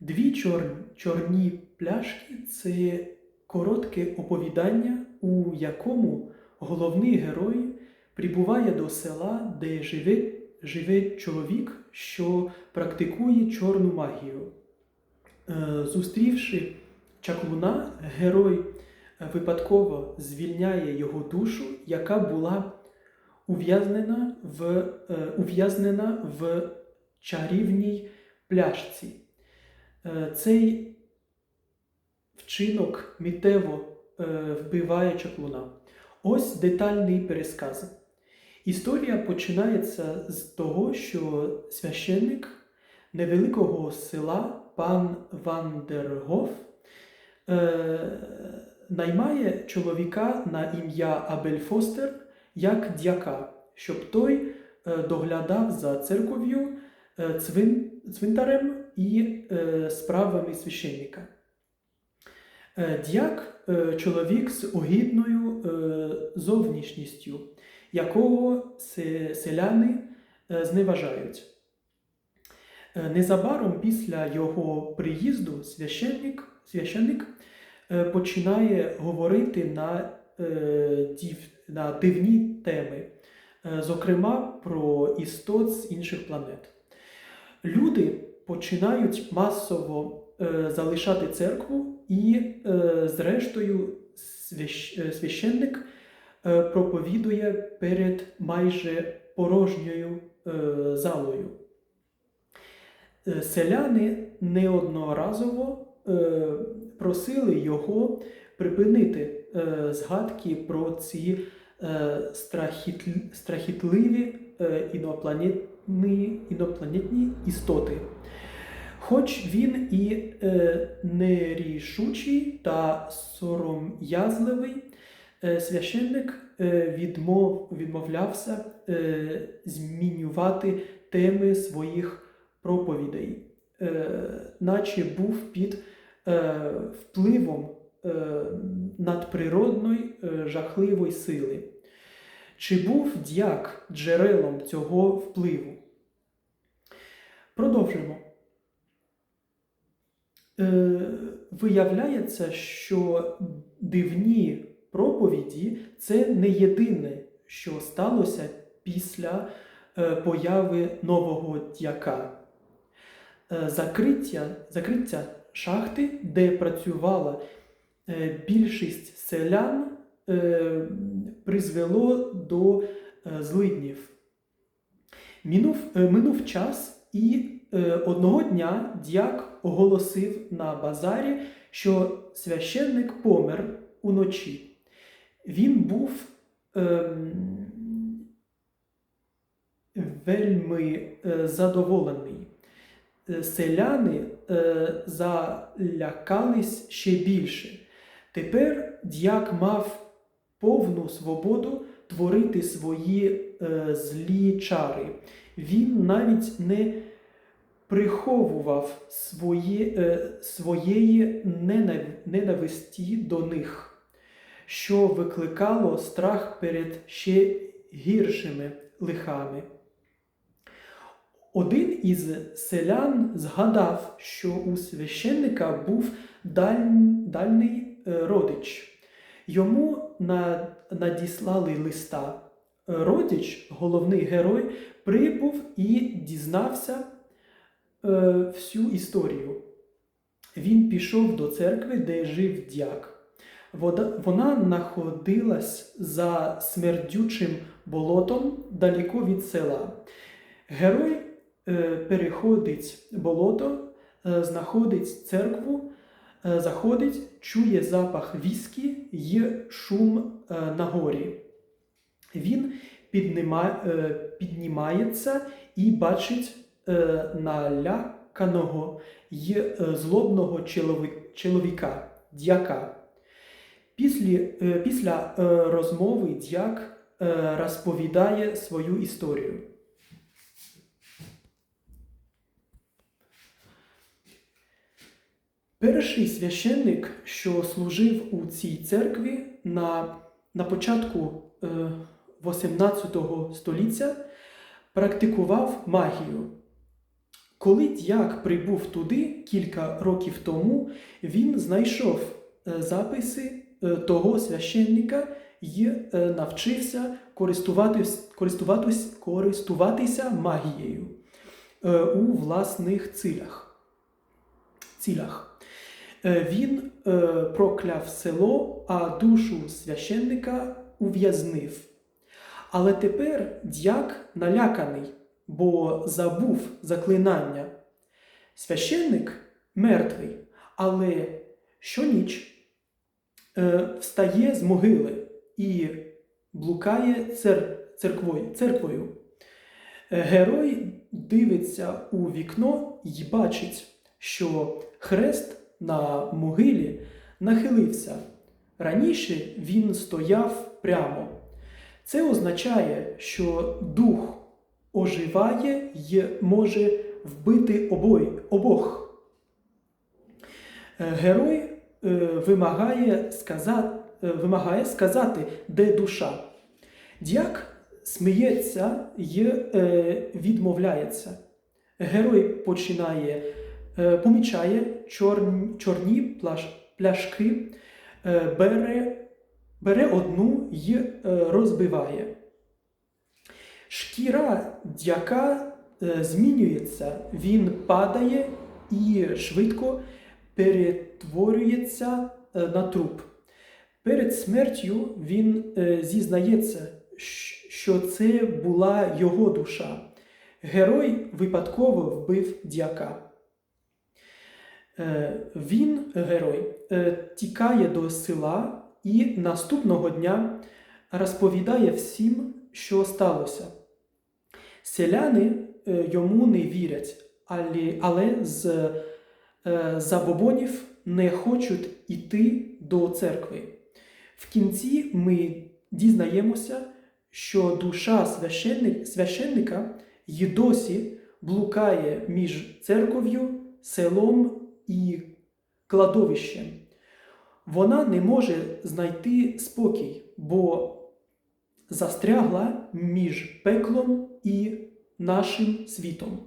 Дві чор... чорні пляшки це коротке оповідання, у якому головний герой прибуває до села, де живе, живе чоловік, що практикує чорну магію. Е, Зустрівши чаклуна, герой е, випадково звільняє його душу, яка була ув'язнена в, е, ув'язнена в чарівній пляшці. Е, Цей вчинок миттєво е, вбиває чаклуна. Ось детальний пересказ. Історія починається з того, що священник невеликого села пан Вандергоф е, наймає чоловіка на ім'я Абель Фостер як дяка, щоб той е, доглядав за церков'ю, цвинтарем і е, справами священника. Е, Дяк е, чоловік з огідною е, зовнішністю, якого се- селяни е, зневажають. Е, Незабаром після його приїзду священник, священник е, починає говорити на, е, на дивні теми, е, зокрема про істот з інших планет. Люди починають масово е, залишати церкву, і, е, зрештою, свящ- е, священник е, проповідує перед майже порожньою е, залою. Е, Селяни неодноразово е, просили його припинити е, згадки про ці е, страхітлі- страхітливі е, інопланетні, інопланетні істоти. Хоч він і е, нерішучий та сором'язливий, е, священник е, відмов, відмовлявся е, змінювати теми своїх проповідей, е, наче був під е, впливом е, надприродної е, жахливої сили. Чи був дяк джерелом цього впливу? Продовжимо. Е, виявляється, що дивні проповіді це не єдине, що сталося після е, появи нового дяка. Е, закриття, закриття шахти, де працювала е, більшість селян, призвело до е, злиднів. Минув, е, минув час, і е, одного дня дяк оголосив на базарі, що священник помер уночі. Він був ем, вельми е, задоволений. Е, Селяни е, залякались ще більше. Тепер дяк мав повну свободу творити свої е, злі чари. Він навіть не приховував свої, е, своєї ненав- ненависті до них, що викликало страх перед ще гіршими лихами. Один із селян згадав, що у священника був даль... дальний е, родич. Йому надіслали листа. Родич, головний герой, прибув і дізнався е, всю історію. Він пішов до церкви, де жив дяк. Вода, вона знаходилась за смердючим болотом далеко від села. Герой е, переходить болото, е, знаходить церкву, заходить, чує запах віскі й шум е, на горі. Він е, піднімається і бачить е, наляканого е, злобного чоловіка, дяка. Після, е, е, розмови дяк е, розповідає свою історію. Перший священник, що служив у цій церкві на, на початку е, 18 століття, практикував магію. Коли дяк прибув туди кілька років тому, він знайшов е, записи е, того священника і е, навчився користуватись, користуватись, користуватися магією е, у власних цілях. цілях. Е, Він е, прокляв село, а душу священника ув'язнив. Але тепер дяк наляканий, бо забув заклинання. Священник мертвий, але щоніч е, встає з могили і блукає цер, церквою, церквою. Герой дивиться у вікно і бачить, що хрест на могилі нахилився. Раніше він стояв прямо. Це означає, що дух оживає і може вбити обой, обох. Е, Герой е, вимагає сказати, вимагає сказати, де душа. Дяк сміється і е, відмовляється. Герой починає, е, помічає чорні, пляшки, е, бере, бере одну і е, розбиває. Шкіра дяка е, змінюється, він падає і швидко перетворюється е, на труп. Перед смертю він е, зізнається, що це була його душа. Герой випадково вбив дяка. Е, Він, герой, е, тікає до села і наступного дня розповідає всім, що сталося. Селяни е, йому не вірять, але, з забобонів не хочуть іти до церкви. В кінці ми дізнаємося, що душа священника й досі блукає між церков'ю, селом і кладовищем. Вона не може знайти спокій, бо застрягла між пеклом і нашим світом.